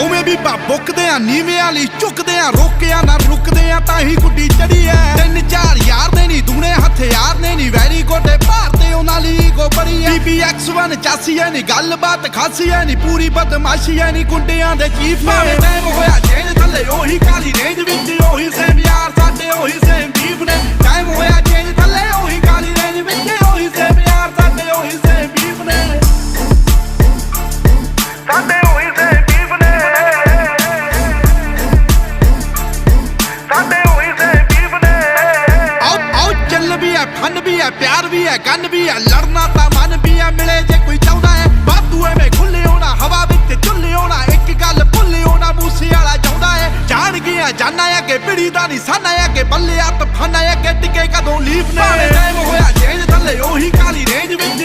ਉਵੇਂ ਵੀ ਬਾ ਬੁੱਕਦੇ ਆ ਨੀਵੇਂ ਵਾਲੀ ਝੁਕਦੇ ਆ ਰੋਕਿਆ ਨਾ ਰੁਕਦੇ ਆ ਤਾਂ ਹੀ ਗੁੱਡੀ ਚੜੀ ਐ। ਤਿੰਨ ਚਾਰ ਯਾਰ ਨੇ ਨਹੀਂ ਦੂਣੇ ਹਥਿਆਰ ਨੇ ਨਹੀਂ ਵੈਰੀ ਗੋਡੇ ਭਾਰਤੇ ਉਹਨਾਂ ਲਈ ਗੋ ਬੜੀ ਐ। BBX1 ਚਾਸੀ ਐ ਨਹੀਂ ਗੱਲਬਾਤ ਖਾਸੀ ਐ ਨਹੀਂ ਪੂਰੀ ਬਦਮਾਸ਼ੀ ਐ ਨਹੀਂ ਗੁੰਡਿਆਂ ਦੇ ਚੀਫ। ਭਾਵੇਂ ਟਾਈਮ ਹੋਇਆ ਵੀ ਐ ਫਨ ਵੀ ਐ ਪਿਆਰ ਵੀ ਐ ਗੰਨ ਵੀ ਐ ਲੜਨਾ ਤਾਂ ਮਨ ਵੀ ਐ ਮਿਲੇ ਜੇ ਕੋਈ ਚਾਹੁੰਦਾ ਐ ਬਾਤੂ ਐਵੇਂ ਖੁੱਲੇ ਹੋਣਾ ਹਵਾ ਵਿੱਚ ਝੁੱਲੇ ਹੋਣਾ ਇੱਕ ਗੱਲ ਭੁੱਲੇ ਹੋਣਾ ਮੂਸੇ ਵਾਲਾ ਚਾਹੁੰਦਾ ਐ ਜਾਣ ਗਿਆ ਜਾਨਾ ਐ ਕਿ ਪਿੜੀ ਦਾ ਨਹੀਂ ਸਾਨਾ ਐ ਕਿ ਬੱਲੇ ਆ ਤਫਾਨਾ ਐ ਕਿ ਟਿਕੇ ਕਦੋਂ ਲੀਫ ਨੇ ਟਾਈਮ ਹੋਇਆ ਚੇਂਜ ਥੱਲੇ ਉਹੀ ਕਾਲੀ ਰੇਂਜ ਵਿੱਚ